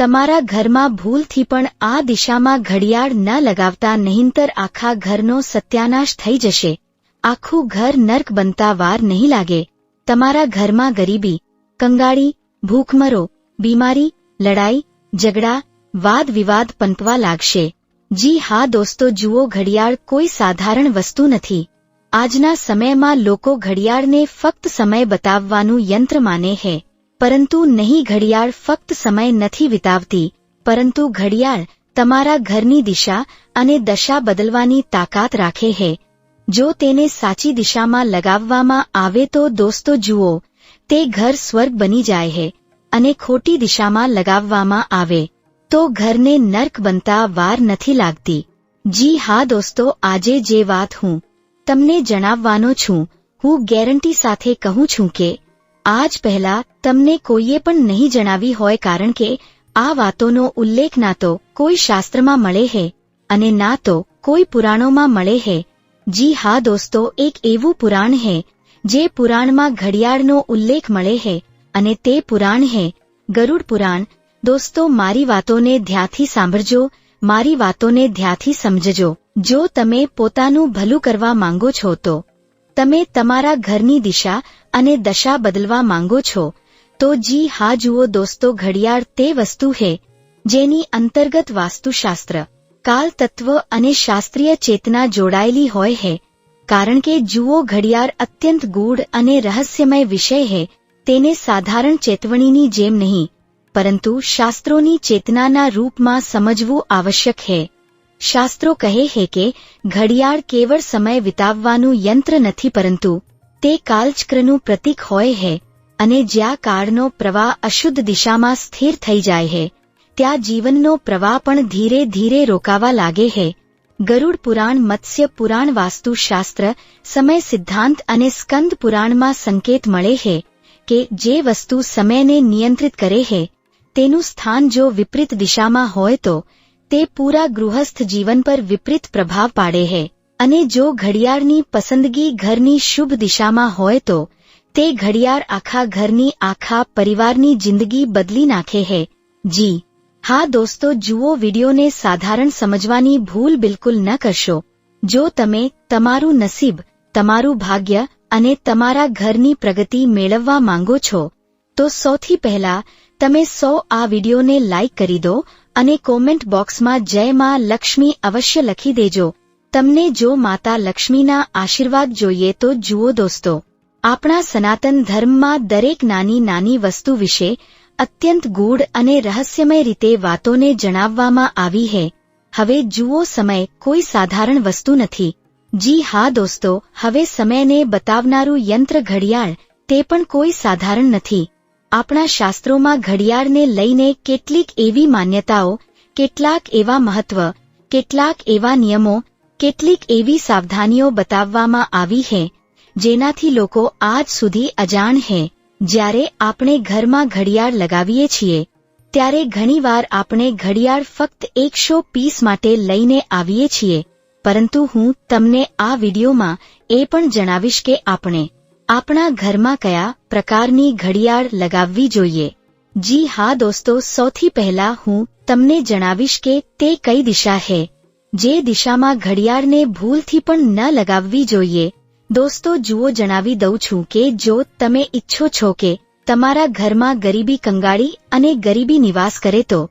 તમારા ઘરમાં ભૂલથી પણ આ દિશામાં ઘડિયાળ ન લગાવતા નહીંતર આખા ઘરનો સત્યાનાશ થઈ જશે. આખું ઘર નર્ક બનતા વાર નહીં લાગે. તમારા ઘરમાં ગરીબી, કંગાળી, ભૂખમરો, બીમારી, લડાઈ, ઝઘડા વાદ વિવાદ પંપવા લાગશે. જી હા દોસ્તો, જુઓ ઘડિયાળ કોઈ સાધારણ વસ્તુ નથી. આજના સમયમાં લોકો ઘડિયાળને ફક્ત સમય બતાવવાનું યંત્ર માને છે પરંતુ નહીં ઘડિયાળ ફક્ત સમય નથી વિતાવતી, પરંતુ ઘડિયાળ તમારા ઘરની દિશા અને દશા બદલવાની તાકાત રાખે છે જો તેને સાચી દિશામાં લગાવવામાં આવે તો દોસ્તો જુઓ, તે ઘર સ્વર્ગ બની જાય છે અને ખોટી દિશામાં લગાવવામાં આવે, તો ઘરને નર્ક બનતા વાર નથી લાગતી. જી હા દોસ્તો, આજે જે વાત હું તમને જણાવવાનો છું, હું ગેરંટી સાથે કહું છું કે આજ પહેલા તમને કોઈએ પણ નહીં જણાવી હોય કારણ કે આ વાતોનો ઉલ્લેખ ના તો કોઈ શાસ્ત્રમાં મળે છે અને ના તો કોઈ પુરાણોમાં મળે છે જી હા દોસ્તો, એક એવું પુરાણ હે જે પુરાણમાં ઘડિયાળનો ઉલ્લેખ મળે છે અને તે પુરાણ છે ગરુડ પુરાણ. દોસ્તો, મારી વાતોને ધ્યાથી સાંભળજો, મારી વાતોને ધ્યાથી સમજજો. જો તમે પોતાનું ભલું કરવા માંગો છો તો તમે તમારા ઘરની દિશા અને દશા બદલવા માંગો છો, તો જી હા જુઓ દોસ્તો ઘડિયાળ તે વસ્તુ છે જેની અંતર્ગત વાસ્તુશાસ્ત્ર કાલ તત્વ અને શાસ્ત્રીય ચેતના જોડાયેલી હોય છે કારણ કે જુઓ ઘડિયાળ અત્યંત ગૂઢ અને રહસ્યમય વિષય છે તેને સાધારણ ચેતવણીની જેમ નહીં, પરંતુ શાસ્ત્રોની ચેતનાના રૂપમાં સમજવું આવશ્યક છે શાસ્ત્રો કહે છે કે, ઘડિયાળ કેવળ સમય વિતાવવાનું યંત્ર નથી પરંતુ, તે કાલચક્રનું પ્રતીક હોય છે અને જ્યાં કાળનો પ્રવાહ અશુદ્ધ દિશામાં સ્થિર થઈ જાય છે ત્યાં જીવનનો પ્રવાહ પણ ધીરે ધીરે રોકાવા લાગે છે ગરુડ પુરાણ, મત્સ્ય પુરાણ, વાસ્તુશાસ્ત્ર, સમય સિદ્ધાંત અને સ્કંદ પુરાણમાં સંકેત મળે છે કે જે વસ્તુ સમયને નિયંત્રિત કરે છે તેનું સ્થાન જો વિપરીત દિશામાં હોય તો તે પૂરા ગૃહસ્થ જીવન પર વિપરીત પ્રભાવ પાડે છે અને જો ઘડિયાળની પસંદગી ઘરની શુભ દિશામાં હોય તો, તે ઘડિયાળ આખા ઘરની આખા પરિવારની જિંદગી બદલી નાખે છે જી. હા દોસ્તો, જુઓ વિડીયોને સાધારણ સમજવાની ભૂલ બિલકુલ ન કરશો. જો તમે તમારું નસીબ, તમારું ભાગ્ય અને તમારા ઘરની પ્રગતિ મેળવવા માંગો છો, તો સૌથી પહેલા તમે સૌ આ વિડીયોને લાઇક કરી દો અને કોમેન્ટ બોક્સમાં જય માં લક્ષ્મી અવશ્ય લખી દેજો. તમને જો માતા લક્ષ્મીના આશીર્વાદ જોઈએ તો જુઓ દોસ્તો, આપણા સનાતન ધર્મમાં દરેક નાની નાની વસ્તુ વિશે અત્યંત ગૂઢ અને રહસ્યમય રીતે વાતોને જણાવવામાં આવી છે હવે જુઓ સમય કોઈ સાધારણ વસ્તુ નથી. જી હા દોસ્તો, હવે સમયને બતાવનારું યંત્ર ઘડિયાળ તે પણ કોઈ સાધારણ નથી. આપણા શાસ્ત્રોમાં ઘડિયાળને લઈને કેટલીક એવી માન્યતાઓ, કેટલાક એવા મહત્વ, કેટલાક એવા નિયમો, કેટલીક એવી સાવધાનીઓ બતાવવામાં આવી છે જેનાથી લોકો આજ સુધી અજાણ છે જ્યારે આપણે ઘરમાં ઘડિયાળ લગાવીએ છીએ, ત્યારે ઘણીવાર આપણે ઘડિયાળ ફક્ત એકસો પીસ માટે લઈને આવીએ છીએ. પરંતુ હું તમને આ વિડીયોમાં એ પણ જણાવીશ કે આપણે આપણા ઘરમાં કયા પ્રકારની ઘડિયાળ લગાવવી જોઈએ? જી હા દોસ્તો, સૌથી પહેલા હું તમને જણાવીશ કે તે કઈ દિશા હે. જે દિશામાં ઘડિયાળને ભૂલથી પણ ન લગાવવી જોઈએ. દોસ્તો, જુઓ, જણાવી દઉં છું કે જો તમે ઈચ્છો છો કે તમારા ઘરમાં ગરીબી કંગાળી અને ગરીબી નિવાસ કરે તો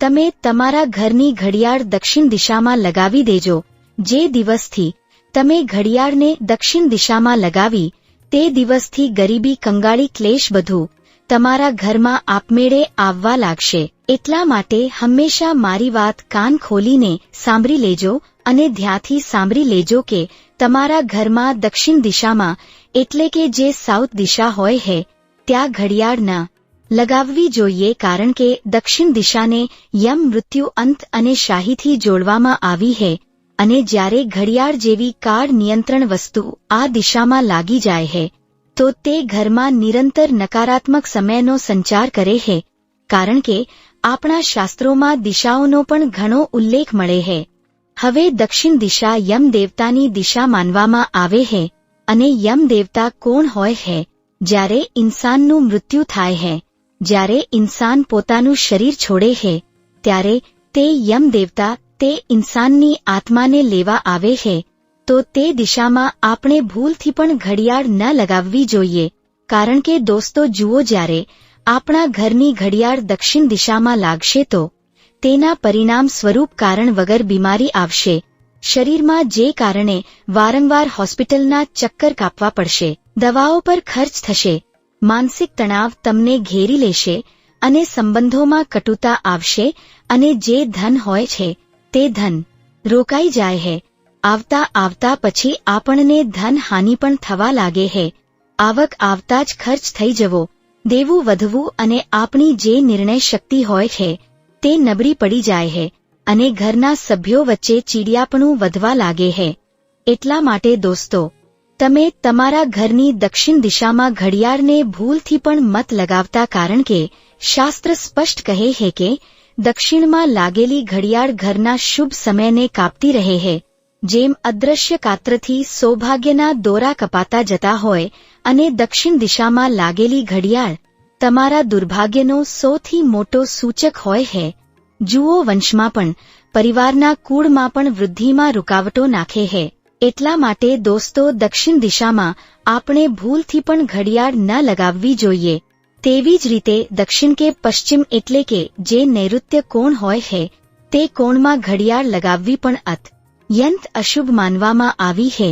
તમે તમારા ઘરની ઘડિયાળ દક્ષિણ દિશામાં લગાવી દેજો. જે દિવસથી તમે ઘડિયાળને દક્ષિણ દિશામાં લગાવી તે દિવસથી ગરીબી, કંગાળી, ક્લેશ બધું તમારા ઘરમાં આપમેળે આવવા લાગશે. એટલા માટે હંમેશા મારી વાત કાન ખોલીને સાંભળી લેજો અને ધ્યાથી સાંભળી લેજો કે તમારા ઘરમાં દક્ષિણ દિશામાં, એટલે કે જે સાઉથ દિશા હોય હે, ત્યાં ઘડિયાળ ન લગાવવી જોઈએ કારણ કે દક્ષિણ દિશાને યમ મૃત્યુ અંત અને શાહીથી જોડવામાં આવી હે. અને જ્યારે ઘડિયાળ જેવી કાળ નિયંત્રણ વસ્તુ આ દિશામાં લાગી જાય હે, તો તે ઘરમાં નિરંતર નકારાત્મક સમયનો સંચાર કરે હે, કારણ કે આપણા શાસ્ત્રોમાં દિશાઓનો પણ ઘણો ઉલ્લેખ મળે હે. હવે દક્ષિણ દિશા યમ દેવતાની દિશા માનવામાં આવે છે અને યમ દેવતા કોણ હોય હે? જ્યારે ઇન્સાનનું મૃત્યુ થાય છે જ્યારે ઇન્સાન પોતાનું શરીર છોડે છે ત્યારે તે યમ દેવતા તે ઇન્સાનની આત્માને લેવા આવે છે, તો તે દિશામાં આપણે ભૂલથી પણ ઘડિયાળ ન લગાવવી જોઈએ. કારણ કે દોસ્તો, જુઓ જ્યારે આપણા ઘરની ઘડિયાળ દક્ષિણ દિશામાં લાગશે તો તેના પરિણામ સ્વરૂપ કારણ વગર બીમારી આવશે. શરીરમાં જે કારણે વારંવાર હોસ્પિટલના ચક્કર કાપવા પડશે, દવાઓ પર ખર્ચ થશે, માનસિક તણાવ તમને ઘેરી લેશે અને સંબંધોમાં કટુતા આવશે અને જે ધન હોય છે તે ધન રોકાઈ જાય હે. આવતા આવતા પછી આપણને ધન હાનિ પણ થવા લાગે હે. આવક આવતા જ ખર્ચ થઈ જવો. દેવું વધવું અને આપણી જે નિર્ણય શક્તિ હોય છે તે નબળી પડી જાય હે અને ઘરના સભ્યો વચ્ચે ચીડિયાપણું વધવા લાગે છે એટલા માટે દોસ્તો, તમે તમારા ઘરની દક્ષિણ દિશામાં ઘડિયાળને ભૂલથી પણ મત લગાવતા કારણ કે શાસ્ત્ર સ્પષ્ટ કહે છે કે દક્ષિણમાં લાગેલી ઘડિયાળ ઘરના શુભ સમયને કાપતી રહે છે જેમ અદ્રશ્ય કાત્રથી સૌભાગ્યના દોરા કપાતા જતા હોય અને દક્ષિણ દિશામાં લાગેલી ઘડિયાળ તમારા દુર્ભાગ્યનો સૌથી મોટો સૂચક હોય છે જુઓ વંશમાં પણ, પરિવારના કુળમાં પણ વૃદ્ધિમાં રૂકાવટો નાખે છે એટલા માટે દોસ્તો દક્ષિણ દિશામાં આપણે ભૂલથી પણ ઘડિયાળ ન લગાવવી જોઈએ. તેવી જ રીતે દક્ષિણ કે પશ્ચિમ એટલે કે જે નૈઋત્ય કોણ હોય છે તે કોણમાં ઘડિયાળ લગાવવી પણ અત્યંત અશુભ માનવામાં આવી છે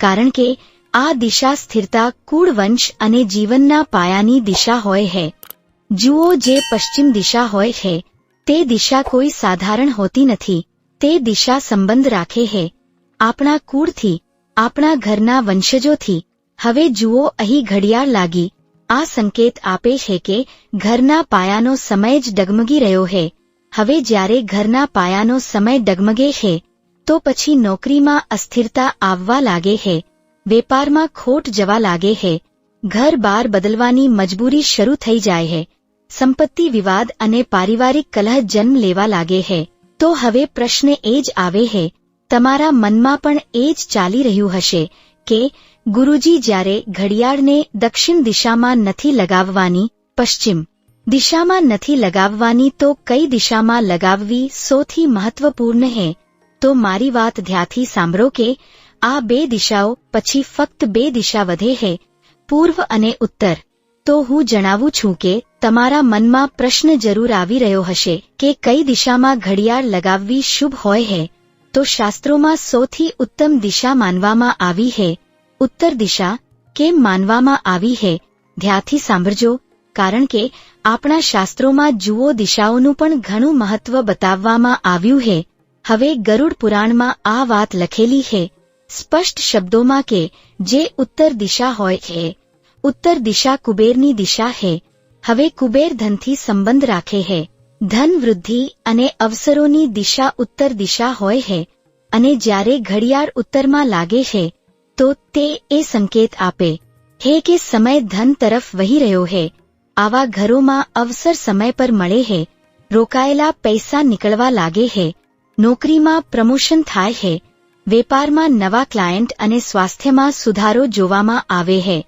કારણ કે આ દિશા સ્થિરતા કુળ વંશ અને જીવનના પાયાની દિશા હોય છે જુઓ જે પશ્ચિમ દિશા હોય છે તે દિશા કોઈ સાધારણ હોતી નથી, તે દિશા સંબંધ રાખે છે આપણા કુળથી, આપણા ઘરના વંશજોથી, હવે જુઓ અહીં ઘડિયાળ લાગી આ સંકેત આપે છે કે ઘરના પાયાનો સમય જ ડગમગી રહ્યો છે હવે જ્યારે ઘરના પાયાનો સમય ડગમગે છે, તો પછી નોકરીમાં અસ્થિરતા આવવા લાગે છે વેપારમાં ખોટ જવા લાગે છે ઘર બાર બદલવાની મજબૂરી શરૂ થઈ જાય છે સંપત્તિ વિવાદ અને પારિવારિક કલહ જન્મ લેવા લાગે છે તો હવે પ્રશ્ન એ જ આવે છે તમારા મનમાં પણ એ જ ચાલી રહ્યું હશે કે ગુરુજી જ્યારે ઘડિયાળને દક્ષિણ દિશામાં નથી લગાવવાની, પશ્ચિમ દિશામાં નથી લગાવવાની તો કઈ દિશામાં લગાવવી સૌથી મહત્વપૂર્ણ હે? તો મારી વાત ધ્યાથી સાંભળો કે આ બે દિશાઓ પછી ફક્ત બે દિશા વધે છે પૂર્વ અને ઉત્તર. તો હું જણાવું છું કે તમારા મનમાં પ્રશ્ન જરૂર આવી રહ્યો હશે કે કઈ દિશામાં ઘડિયાળ લગાવવી શુભ હોય હે? તો શાસ્ત્રોમાં સૌથી ઉત્તમ દિશા માનવામાં આવી છે ઉત્તર દિશા કેમ માનવામાં આવી છે ધ્યાથી સાંભળજો, કારણ કે આપણા શાસ્ત્રોમાં જુઓ દિશાઓનું પણ ઘણું મહત્વ બતાવવામાં આવ્યું છે હવે ગરુડ પુરાણમાં આ વાત લખેલી છે સ્પષ્ટ શબ્દોમાં કે જે ઉત્તર દિશા હોય છે ઉત્તર દિશા કુબેરની દિશા છે હવે કુબેર ધનથી સંબંધ રાખે છે ધન વૃદ્ધિ અને અવસરોની દિશા ઉત્તર દિશા હોય છે અને જ્યારે ઘડિયાળ ઉત્તરમાં લાગે છે તો તે એ સંકેત આપે, હે કે સમય ધન તરફ વહી રહ્યો છે આવા ઘરોમાં અવસર સમય પર મળે છે રોકાયેલા પૈસા નીકળવા લાગે છે નોકરીમાં પ્રમોશન થાય છે વેપારમાં નવા ક્લાયન્ટ અને સ્વાસ્થ્યમાં સુધારો જોવામાં આવે છે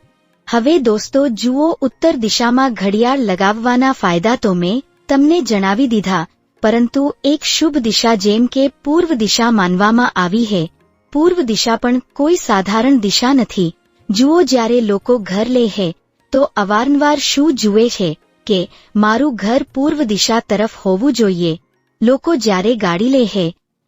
હવે દોસ્તો, જુઓ ઉત્તર દિશામાં ઘડિયાળ લગાવવાના ફાયદા તો મેં તમને જણાવી દીધા, પરંતુ એક શુભ દિશા જેમ કે પૂર્વ દિશા માનવામાં આવી છે પૂર્વ દિશા પણ કોઈ સાધારણ દિશા નથી. જુઓ જ્યારે લોકો ઘર લે છે તો અવારનવાર શું જુએ છે કે મારું ઘર પૂર્વ દિશા તરફ હોવું જોઈએ. લોકો જ્યારે ગાડી લે છે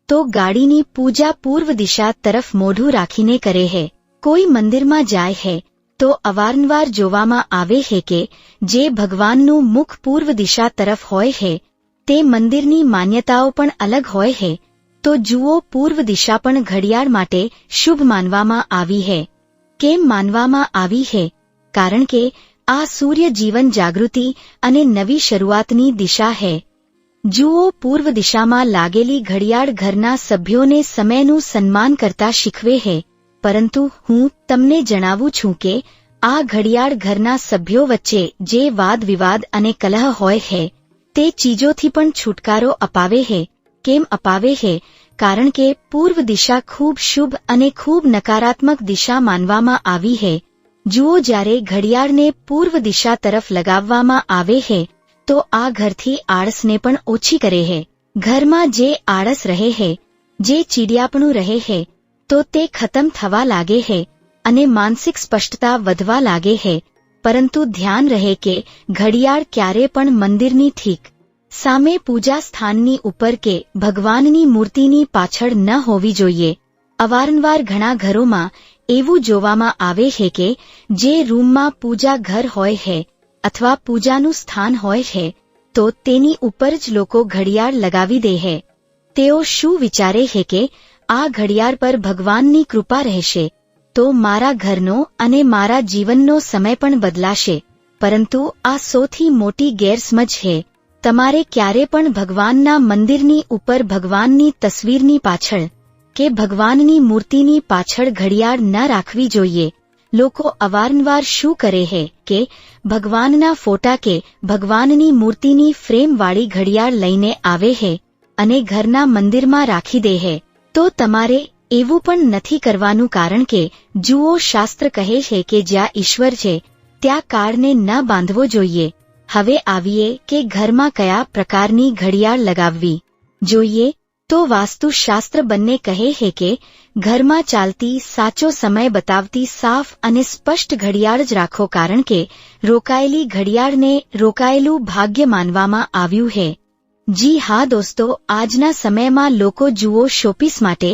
તો ગાડીની પૂજા પૂર્વ દિશા તરફ મોઢું રાખીને કરે છે કોઈ મંદિરમાં જાય છે તો અવારનવાર જોવામાં આવે છે કે જે ભગવાનનું મુખ પૂર્વ દિશા તરફ હોય છે તે મંદિરની માન્યતાઓ પણ અલગ હોય છે તો જુઓ પૂર્વ દિશા પણ ઘડિયાળ માટે શુભ માનવામાં આવી છે કેમ માનવામાં આવી છે કારણ કે આ સૂર્ય જીવન જાગૃતિ અને નવી શરૂઆતની દિશા છે જુઓ પૂર્વ દિશામાં લાગેલી ઘડિયાળ ઘરના સભ્યોને સમયનું સન્માન કરતા શીખવે છે પરંતુ હું તમને જણાવું છું કે આ ઘડિયાળ ઘરના સભ્યો વચ્ચે જે વાદ વિવાદ અને કલહ હોય છે તે ચીજોથી પણ છુટકારો અપાવે છે કેમ અપાવે છે કારણ કે પૂર્વ દિશા ખૂબ શુભ અને ખૂબ નકારાત્મક દિશા માનવામાં આવી છે જુઓ જ્યારે ઘડિયાળને પૂર્વ દિશા તરફ લગાવવામાં આવે હે, તો આ ઘરથી આળસને પણ ઓછી કરે હે. ઘરમાં જે આળસ રહે હે, જે ચીડિયાપણું રહે હે, તો તે ખતમ થવા લાગે હે અને માનસિક સ્પષ્ટતા વધવા લાગે હે. પરંતુ ધ્યાન રહે કે ઘડિયાળ ક્યારે પણ મંદિરની ઠીક સામે પૂજા સ્થાનની ઉપર કે ભગવાનની મૂર્તિની પાછળ ન હોવી જોઈએ. અવારનવાર ઘણા ઘરોમાં એવું જોવામાં આવે છે કે જે રૂમમાં પૂજા ઘર હોય છે અથવા પૂજાનું સ્થાન હોય છે તો તેની ઉપર જ લોકો ઘડિયાળ લગાવી દે છે તેઓ શું વિચારે છે કે આ ઘડિયાળ પર ભગવાનની કૃપા રહેશે, તો મારા ઘરનો અને મારા જીવનનો સમય પણ બદલાશે, પરંતુ આ સૌથી મોટી ગેરસમજ છે તમારે ક્યારે પણ ભગવાનના મંદિરની ઉપર ભગવાનની તસવીરની પાછળ કે ભગવાનની મૂર્તિની પાછળ ઘડિયાળ ન રાખવી જોઈએ. લોકો અવારનવાર શું કરે છે કે ભગવાનના ફોટા કે ભગવાનની મૂર્તિની ફ્રેમવાળી ઘડિયાળ લઈને આવે છે અને ઘરના મંદિરમાં રાખી દે છે તો તમારે એવું પણ નથી કરવાનું કારણ કે જુઓ શાસ્ત્ર કહે છે કે જ્યાં ઈશ્વર છે, ત્યાં કાળને ન બાંધવો જોઈએ. હવે આવીએ કે ઘરમાં કયા પ્રકારની ઘડિયાળ લગાવવી. જોઈએ, તો વાસ્તુશાસ્ત્ર બંને કહે છે કે, ઘરમાં ચાલતી સાચો સમય બતાવતી સાફ અને સ્પષ્ટ ઘડિયાળ જ રાખો કારણ કે, રોકાયેલી ઘડિયાળને રોકાયેલું ભાગ્ય માનવામાં આવ્યું છે જી હા દોસ્તો, આજના સમયમાં લોકો જુઓ શોપીસ માટે,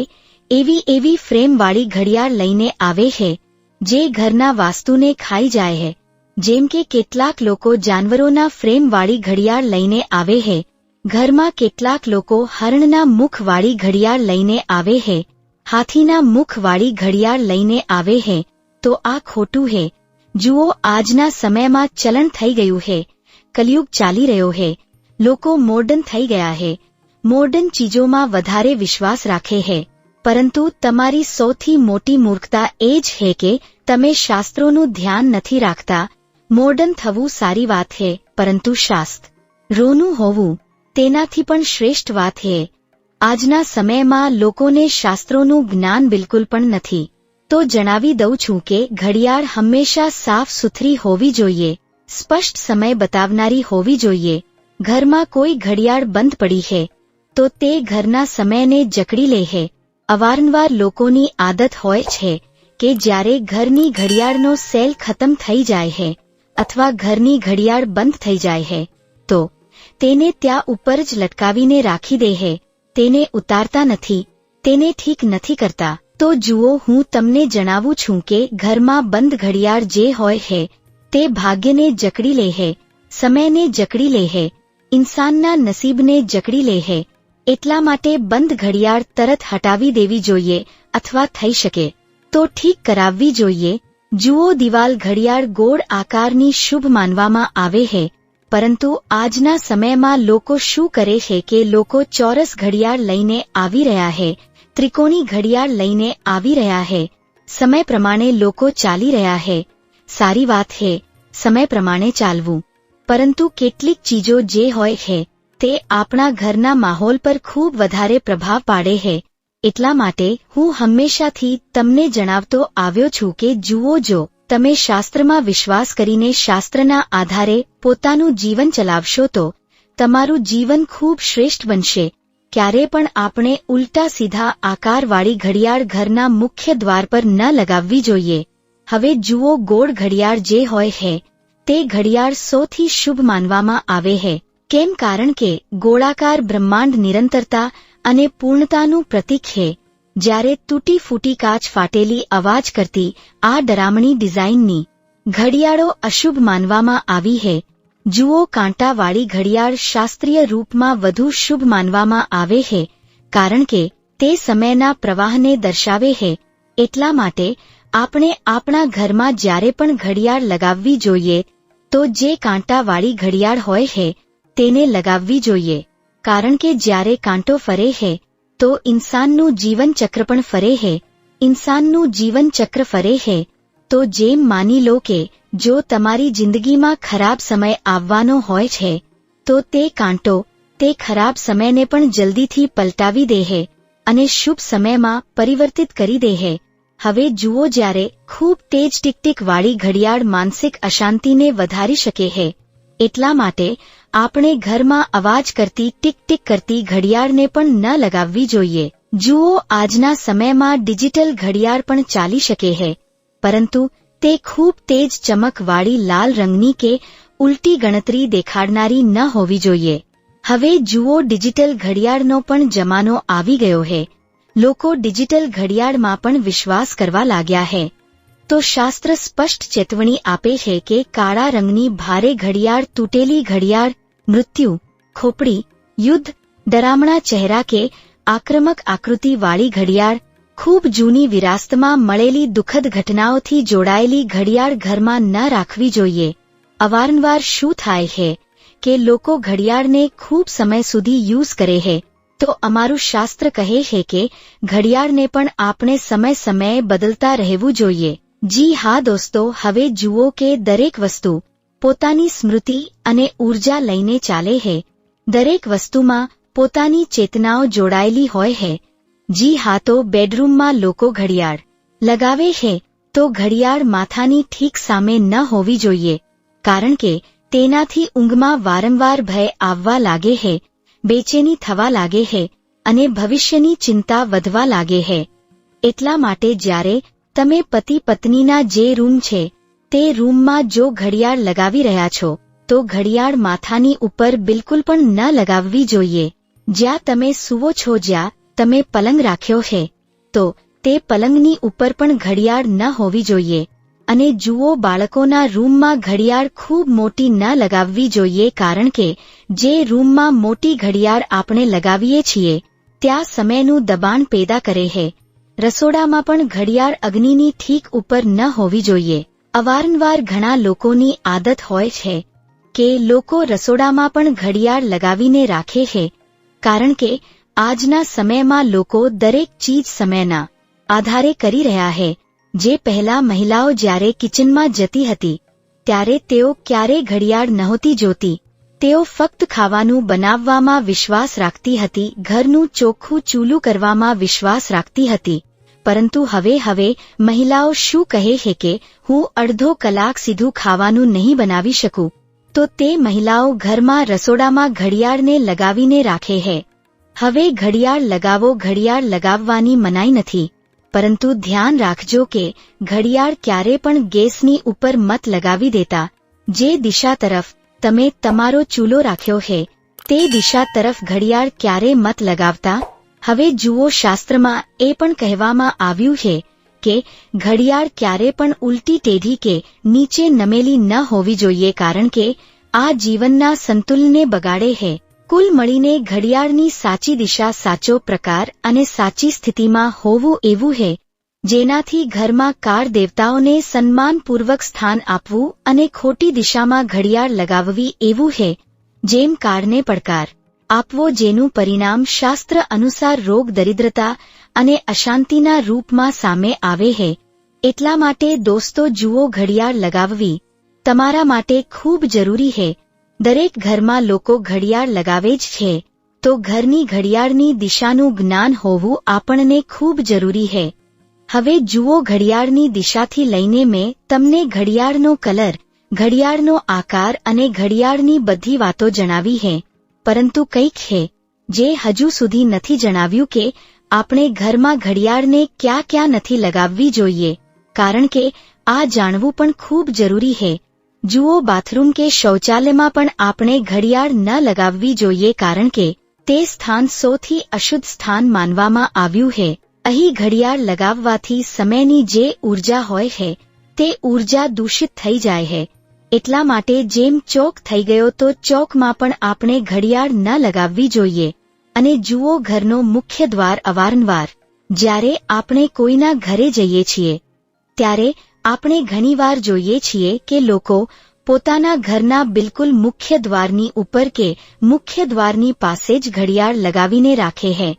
એવી એવી ફ્રેમવાળી ઘડિયાળ લઈને આવે છે જે ઘરના વાસ્તુને ખાઈ જાય છે જેમ કે કેટલાક લોકો જાનવરોના ફ્રેમવાળી ઘડિયાળ લઈને આવે હે, ઘરમાં કેટલાક લોકો હરણના મુખવાળી ઘડિયાળ લઈને આવે હે, હાથીના મુખવાળી ઘડિયાળ લઈને આવે હે, તો આ ખોટું હે. જુઓ, આજના સમયમાં ચલણ થઈ ગયું હે, કલયુગ ચાલી રહ્યો હે, લોકો મોર્ડન થઈ ગયા હે. મોર્ડન ચીજોમાં વધારે વિશ્વાસ રાખે હે, પરંતુ તમારી સૌથી મોટી મૂર્ખતા એ જ હે કે તમે શાસ્ત્રોનું ધ્યાન નથી રાખતા મોડર્ન થવું સારી વાત છે પરંતુ શાસ્ત્ર રોનું હોવું, તેનાથી પણ શ્રેષ્ઠ વાત હે. આજના સમયમાં લોકોને શાસ્ત્રોનું જ્ઞાન બિલકુલ પણ નથી. તો જણાવી દઉં છું કે ઘડિયાળ હંમેશા સાફ સુથરી હોવી જોઈએ, સ્પષ્ટ સમય બતાવનારી હોવી જોઈએ. ઘરમાં કોઈ ઘડિયાળ બંધ પડી છે તો તે ઘરના સમયને જકડી લે છે અવારનવાર લોકોની આદત હોય છે કે જ્યારે ઘરની ઘડિયાળનો સેલ ખતમ થઈ જાય છે અથવા ઘરની ઘડિયાળ બંધ થઈ જાય હે, તો તેને ત્યાં ઉપર જ લટકાવીને રાખી દે હે, તેને ઉતારતા નથી, તેને ઠીક નથી કરતા. તો જુઓ, હું તમને જણાવું છું કે ઘરમાં બંધ ઘડિયાળ જે હોય હે, તે ભાગ્યને જકડી લે છે સમયને જકડી લે છે ઇન્સાનના નસીબને જકડી લે છે એટલા માટે બંધ ઘડિયાળ તરત હટાવી દેવી જોઈએ અથવા થઈ શકે. તો ઠીક કરાવવી જોઈએ જુઓ દિવાલ ઘડિયાળ ગોળ આકારની શુભ માનવામાં આવે છે પરંતુ આજના સમયમાં લોકો શું કરે છે કે લોકો ચોરસ ઘડિયાળ લઈને આવી રહ્યા છે ત્રિકોણી ઘડિયાળ લઈને આવી રહ્યા છે સમય પ્રમાણે લોકો ચાલી રહ્યા છે સારી વાત છે સમય પ્રમાણે ચાલવું. પરંતુ કેટલીક ચીજો જે હોય છે તે આપણા ઘરના માહોલ પર ખૂબ વધારે પ્રભાવ પાડે છે એટલા માટે હું હંમેશાથી તમને જણાવતો આવ્યો છું કે જુઓ જો તમે શાસ્ત્રમાં વિશ્વાસ કરીને શાસ્ત્રના આધારે પોતાનું જીવન ચલાવશો તો તમારું જીવન ખૂબ શ્રેષ્ઠ બનશે. ક્યારે પણ આપણે ઉલટા સીધા આકારવાળી ઘડિયાળ ઘરના મુખ્ય દ્વાર પર ન લગાવવી જોઈએ. હવે જુઓ ગોળ ઘડિયાળ જે હોય છે તે ઘડિયાળ સૌથી શુભ માનવામાં આવે છે કેમ કારણ કે ગોળાકાર બ્રહ્માંડ નિરંતરતા અને પૂર્ણતાનું પ્રતીક છે જ્યારે તૂટી ફૂટી કાચ ફાટેલી અવાજ કરતી આ ડરામણી ડિઝાઇનની ઘડિયાળો અશુભ માનવામાં આવી છે જુઓ કાંટાવાળી ઘડિયાળ શાસ્ત્રીય રૂપમાં વધુ શુભ માનવામાં આવે છે કારણ કે તે સમયના પ્રવાહને દર્શાવે છે એટલા માટે આપણે આપણા ઘરમાં જ્યારે પણ ઘડિયાળ લગાવવી જોઈએ, તો જે કાંટાવાળી ઘડિયાળ હોય છે તેને લગાવવી જોઈએ. કારણ કે જ્યારે કાંટો ફરે છે તો ઇન્સાનનું જીવન ચક્ર પણ ફરે છે ઇન્સાનનું જીવન ચક્ર ફરે છે તો જેમ માની લો કે, જો તમારી જિંદગીમાં ખરાબ સમય આવવાનો હોય છે, તો તે કાંટો, તે ખરાબ સમયને પણ જલ્દીથી પલટાવી દે છે અને શુભ સમયમાં પરિવર્તિત કરી દે છે હવે જુઓ જ્યારે ખૂબ તેજ ટીક વાળી ઘડિયાળ માનસિક અશાંતિને વધારી શકે છે એટલા માટે આપણે ઘરમાં અવાજ કરતી ટીક ટીક કરતી ઘડિયાળને પણ ન લગાવવી જોઈએ. જુઓ, આજના સમયમાં ડિજિટલ ઘડિયાળ પણ ચાલી શકે છે. પરંતુ તે ખૂબ તેજ ચમકવાળી લાલ રંગની કે ઉલટી ગણતરી દેખાડનારી ન હોવી જોઈએ. હવે જુઓ, ડિજિટલ ઘડિયાળનો પણ જમાનો આવી ગયો છે. લોકો ડિજિટલ ઘડિયાળમાં પણ વિશ્વાસ કરવા લાગ્યા છે. તો શાસ્ત્ર સ્પષ્ટ ચેતવણી આપે છે કે કાળા રંગની ભારે ઘડિયાળ, તૂટેલી ઘડિયાળ, મૃત્યુ, ખોપડી, યુદ્ધ, ડરામણા ચહેરા કે આક્રમક આકૃતિવાળી ઘડિયાળ, ખૂબ જૂની વિરાસતમાં મળેલી દુઃખદ ઘટનાઓથી જોડાયેલી ઘડિયાળ ઘરમાં ન રાખવી જોઈએ. અવારનવાર શું થાય છે કે લોકો ઘડિયાળને ખૂબ સમય સુધી યુઝ કરે છે? તો અમારું શાસ્ત્ર કહે છે કે ઘડિયાળને પણ આપણે સમય સમયે બદલતા રહેવું જોઈએ. જી હા દોસ્તો, હવે જુઓ કે દરેક વસ્તુ પોતાની સ્મૃતિ અને ઊર્જા લઈને ચાલે છે દરેક વસ્તુમાં પોતાની ચેતનાઓ જોડાયેલી હોય હે. જી હા તો બેડરૂમમાં લોકો ઘડિયાળ લગાવે છે તો ઘડિયાળ માથાની ઠીક સામે ન હોવી જોઈએ, કારણ કે તેનાથી ઊંઘમાં વારંવાર ભય આવવા લાગે છે બેચેની થવા લાગે છે અને ભવિષ્યની ચિંતા વધવા લાગે છે એટલા માટે જ્યારે તમે પતિ પત્નીના જે રૂમ છે, તે રૂમમાં જો ઘડિયાળ લગાવી રહ્યા છો, તો ઘડિયાળ માથાની ઉપર બિલકુલ પણ ન લગાવવી જોઈએ. જ્યાં તમે સુવો છો, જ્યાં તમે પલંગ રાખ્યો છે, તો તે પલંગની ઉપર પણ ઘડિયાળ ન હોવી જોઈએ. અને જુઓ, બાળકોના રૂમમાં ઘડિયાળ ખૂબ મોટી ન લગાવવી જોઈએ, કારણ કે જે રૂમમાં મોટી ઘડિયાળ આપણે લગાવીએ છીએ, ત્યાં સમયનું દબાણ પેદા કરે છે. રસોડામાં પણ ઘડિયાળ અગ્નિની ઠીક ઉપર ન હોવી જોઈએ. અવારનવાર ઘણા લોકોની આદત હોય છે કે લોકો રસોડામાં પણ ઘડિયાળ લગાવીને રાખે છે, કારણ કે આજના સમયમાં લોકો દરેક ચીજ સમયના આધારે કરી રહ્યા છે. જે પહેલા મહિલાઓ જ્યારે કિચનમાં જતી હતી, ત્યારે તેઓ ક્યારે ઘડિયાળ નહોતી જોતી. તેઓ ફક્ત ખાવાનું બનાવવામાં વિશ્વાસ રાખતી હતી, ઘરનું ચોખ્ખું ચૂલું કરવામાં વિશ્વાસ રાખતી હતી. પરંતુ હવે હવે મહિલાઓ શું કહે છે કે હું અડધો કલાક સીધું ખાવાનું નહીં બનાવી શકું? તો તે મહિલાઓ ઘરમાં રસોડામાં ઘડિયાળને લગાવીને રાખે છે હવે ઘડિયાળ લગાવો, ઘડિયાળ લગાવવાની મનાઈ નથી. પરંતુ ધ્યાન રાખજો કે ઘડિયાળ ક્યારે પણ ગેસની ઉપર મત લગાવી દેતા. જે દિશા તરફ તમે તમારો ચૂલો રાખ્યો છે તે દિશા તરફ ઘડિયાળ ક્યારે મત લગાવતા? હવે જુઓ શાસ્ત્રમાં એ પણ કહેવામાં આવ્યું છે કે ઘડિયાળ ક્યારે પણ ઉલટી ટેઢી કે નીચે નમેલી ન હોવી જોઈએ કારણ કે આ જીવનના સંતુલને બગાડે છે. કુલ મળીને ઘડિયાળની સાચી દિશા, સાચો પ્રકાર અને સાચી સ્થિતિમાં હોવું એવું છે. જેનાથી ઘરમાં કાર દેવતાઓને સન્માનપૂર્વક સ્થાન આપવું અને ખોટી દિશામાં ઘડિયાળ લગાવવી એવું છે. જેમ કાળને પડકાર આપવો જેનું પરિણામ શાસ્ત્ર અનુસાર રોગ દરિદ્રતા અને અશાંતિના રૂપમાં સામે આવે છે એટલા માટે દોસ્તો જુઓ ઘડિયાળ લગાવવી. તમારા માટે ખૂબ જરૂરી છે દરેક ઘરમાં લોકો ઘડિયાળ લગાવે જ છે. તો ઘરની ઘડિયાળની દિશાનું જ્ઞાન હોવું આપણને ખૂબ જરૂરી છે હવે જુઓ ઘડિયાળની દિશાથી લઈને મેં તમને ઘડિયાળનો કલર, ઘડિયાળનો આકાર અને ઘડિયાળની બધી વાતો જણાવી છે પરંતુ કંઈક છે જે હજુ સુધી નથી જણાવ્યું કે આપણે ઘરમાં ઘડિયાળને ક્યાં ક્યાં નથી લગાવવી જોઈએ, કારણ કે આ જાણવું પણ ખૂબ જરૂરી છે જુઓ બાથરૂમ કે શૌચાલયમાં પણ આપણે ઘડિયાળ ન લગાવવી જોઈએ કારણ કે તે સ્થાન સૌથી અશુદ્ધ સ્થાન માનવામાં આવ્યું છે અહીં ઘડિયાળ લગાવવાથી સમયની જે ઊર્જા હોય છે તે ઊર્જા દૂષિત થઈ જાય છે એટલા માટે જેમ ચોક થઈ ગયો તો ચોકમાં પણ આપણે ઘડિયાળ ન લગાવવી જોઈએ. અને જુઓ ઘરનો મુખ્ય દ્વાર અવારનવાર. જ્યારે આપણે કોઈના ઘરે જઈએ છીએ, ત્યારે આપણે ઘણીવાર જોઈએ છીએ કે લોકો પોતાના ઘરના બિલકુલ મુખ્ય દ્વારની ઉપર કે મુખ્ય દ્વારની પાસે જ ઘડિયાળ લગાવીને રાખે છે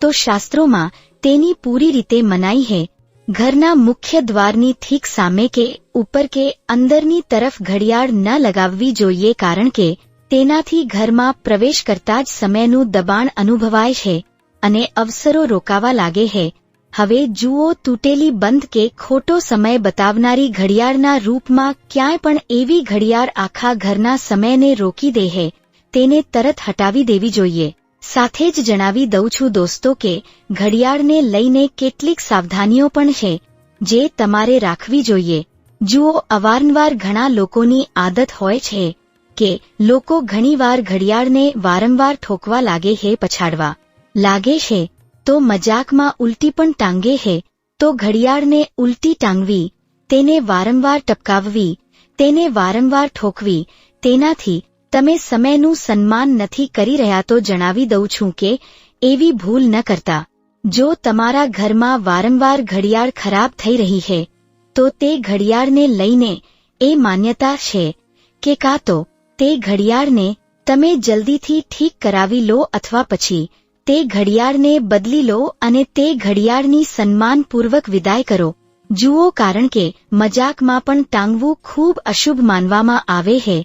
તો શાસ્ત્રોમાં તેની પૂરી રીતે મનાઈ છે ઘરના મુખ્ય દ્વારની ઠીક સામે કે ઉપર કે અંદરની તરફ ઘડિયાળ ન લગાવવી જોઈએ કારણ કે તેનાથી ઘરમાં પ્રવેશ કરતા જ સમયનું દબાણ અનુભવાય છે અને અવસરો રોકાવા લાગે છે. હવે જુઓ તૂટેલી બંધ કે ખોટો સમય બતાવનારી ઘડિયાળના રૂપમાં ક્યાંય પણ એવી ઘડિયાળ આખા ઘરના સમયને રોકી દે છે. તેને તરત હટાવી દેવી જોઈએ. સાથે જ જણાવી દઉં છું દોસ્તો કે ઘડિયાળને લઈને કેટલીક સાવધાનીઓ પણ છે, જે તમારે રાખવી જોઈએ. જુઓ, અવારનવાર ઘણા લોકોની આદત હોય છે કે લોકો ઘણીવાર ઘડિયાળને વારંવાર ઠોકવા લાગે હે પછાડવા. લાગે છે, તો મજાકમાં ઉલટી પણ ટાંગે હે, તો ઘડિયાળને ઉલટી ટાંગવી, તેને વારંવાર ટપકાવવી, તેને વારંવાર ઠોકવી, તેનાથી તમે સમયનું સન્માન નથી કરી રહ્યા તો જણાવી દઉં છું કે એવી ભૂલ ન કરતા. જો તમારા ઘરમાં વારંવાર ઘડિયાળ ખરાબ થઈ રહી છે તો તે ઘડિયાળને લઈને એ માન્યતા છે કે કાં તો તે ઘડિયાળને તમે જલ્દીથી ઠીક કરાવી લો અથવા પછી તે ઘડિયાળને બદલી લો અને તે ઘડિયાળની સન્માનપૂર્વક વિદાય કરો. જુઓ કારણ કે મજાકમાં પણ ટાંગવું ખૂબ અશુભ માનવામાં આવે છે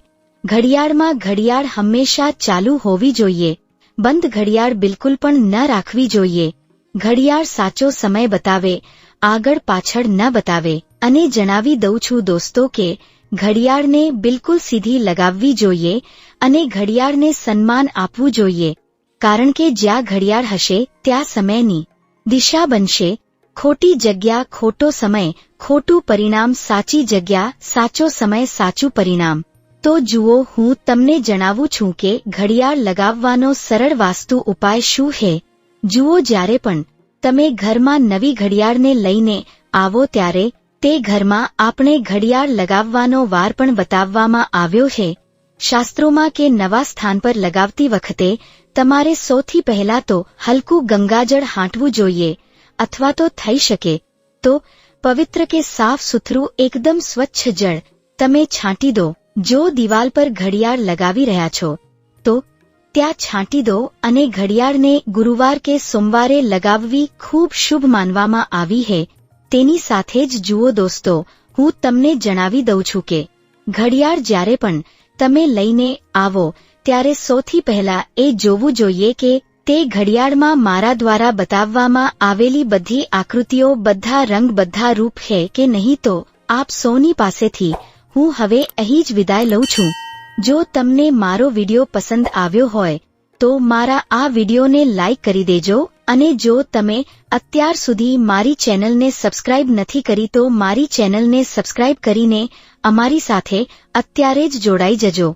ઘડિયાળમાં ઘડિયાળ હંમેશા ચાલુ હોવી જોઈએ. બંધ ઘડિયાળ બિલકુલ પણ ન રાખવી જોઈએ. ઘડિયાળ સાચો સમય બતાવે, આગળ પાછળ ન બતાવે. અને જણાવી દઉં છું દોસ્તો કે, ઘડિયાળને બિલકુલ સીધી લગાવવી જોઈએ અને ઘડિયાળને સન્માન આપવું જોઈએ. કારણ કે જ્યાં ઘડિયાળ હશે, ત્યાં સમયની દિશા બનશે. ખોટી જગ્યા, ખોટો સમય, ખોટું પરિણામ, સાચી જગ્યા, સાચો સમય, સાચું પરિણામ. તો જુઓ, હું તમને જણાવું છું કે ઘડિયાળ લગાવવાનો સરળ વાસ્તુ ઉપાય શું છે જુઓ જ્યારે પણ તમે ઘરમાં નવી ઘડિયાળને લઈને આવો ત્યારે તે ઘરમાં આપણે ઘડિયાળ લગાવવાનો વાર પણ બતાવવામાં આવ્યો છે. શાસ્ત્રોમાં કે નવા સ્થાન પર લગાવતી વખતે તમારે સૌથી પહેલા તો હલકું ગંગાજળ હાંટવું જોઈએ, અથવા તો થઈ શકે તો પવિત્ર કે સાફ સુથરું એકદમ સ્વચ્છ જળ તમે છાંટી દો. જો દિવાલ પર ઘડિયાળ લગાવી રહ્યા છો, તો ત્યાં છાંટી દો અને ઘડિયાળને ગુરુવાર કે સોમવારે લગાવવી ખૂબ શુભ માનવામાં આવી હે. તેની સાથે જ જુઓ દોસ્તો, હું તમને જણાવી દઉં છું કે ઘડિયાળ જ્યારે પણ તમે લઈને આવો, ત્યારે સૌથી પહેલા એ જોવું જોઈએ કે તે ઘડિયાળમાં મારા દ્વારા બતાવવામાં આવેલી બધી આકૃતિઓ બધા રંગ બધા રૂપ છે કે નહીં તો આપ સૌની પાસેથી હું હવે અહીં જ વિદાય લઉં છું. જો તમને મારો વીડિયો પસંદ આવ્યો હોય, તો મારા આ વિડીયોને લાઇક કરી દેજો અને જો તમે અત્યાર સુધી મારી ચેનલને સબસ્ક્રાઇબ નથી કરી, તો મારી ચેનલને સબસ્ક્રાઇબ કરીને અમારી સાથે અત્યારે જ જોડાઈ જજો.